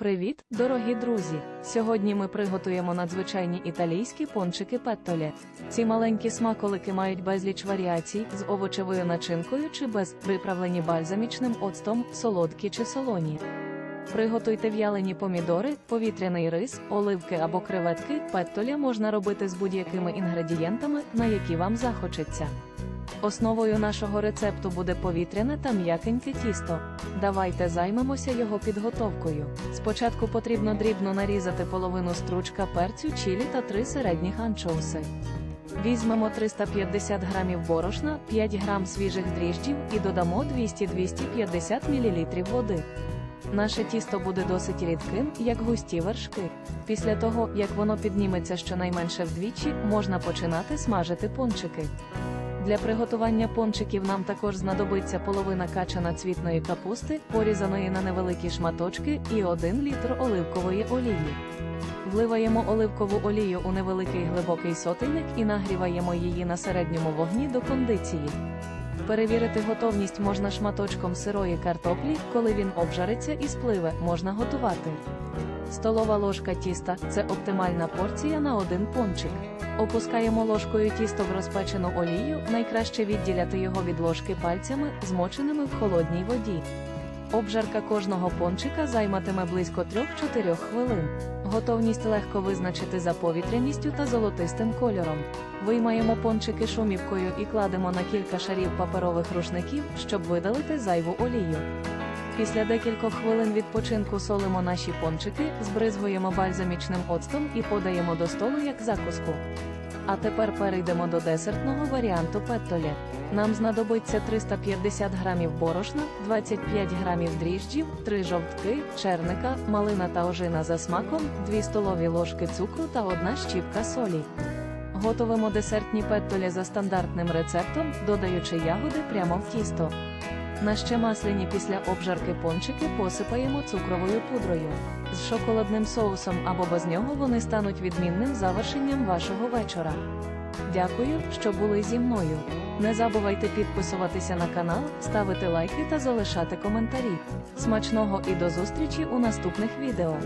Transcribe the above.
Привіт, дорогі друзі! Сьогодні ми приготуємо надзвичайні італійські пончики петтолі. Ці маленькі смаколики мають безліч варіацій з овочевою начинкою чи без, приправлені бальзамічним оцтом, солодкі чи солоні. Приготуйте в'ялені помідори, повітряний рис, оливки або креветки. Петтолі можна робити з будь-якими інгредієнтами, на які вам захочеться. Основою нашого рецепту буде повітряне та м'якеньке тісто. Давайте займемося його підготовкою. Спочатку потрібно дрібно нарізати половину стручка перцю чилі та три середніх анчоуси. Візьмемо 350 грамів борошна, 5 грам свіжих дріжджів і додамо 200-250 мл води. Наше тісто буде досить рідким, як густі вершки. Після того, як воно підніметься щонайменше вдвічі, можна починати смажити пончики. Для приготування пончиків нам також знадобиться половина качана цвітної капусти, порізаної на невеликі шматочки, і 1 літр оливкової олії. Вливаємо оливкову олію у невеликий глибокий сотейник і нагріваємо її на середньому вогні до кондиції. Перевірити готовність можна шматочком сирої картоплі, коли він обжариться і спливе, можна готувати. Столова ложка тіста це оптимальна порція на один пончик. Опускаємо ложкою тісто в розпечену олію, найкраще відділяти його від ложки пальцями, змоченими в холодній воді. Обжарка кожного пончика займатиме близько 3-4 хвилин. Готовність легко визначити за повітряністю та золотистим кольором. Виймаємо пончики шумівкою і кладемо на кілька шарів паперових рушників, щоб видалити зайву олію. Після декількох хвилин відпочинку солимо наші пончики, збризгуємо бальзамічним оцтом і подаємо до столу як закуску. А тепер перейдемо до десертного варіанту петтолі. Нам знадобиться 350 грамів борошна, 25 грамів дріжджів, 3 жовтки, черника, малина та ожина за смаком, 2 столові ложки цукру та 1 щіпка солі. Готовимо десертні петтолі за стандартним рецептом, додаючи ягоди прямо в тісто. На ще масляні після обжарки пончики посипаємо цукровою пудрою. З шоколадним соусом або без нього вони стануть відмінним завершенням вашого вечора. Дякую, що були зі мною. Не забувайте підписуватися на канал, ставити лайки та залишати коментарі. Смачного і до зустрічі у наступних відео.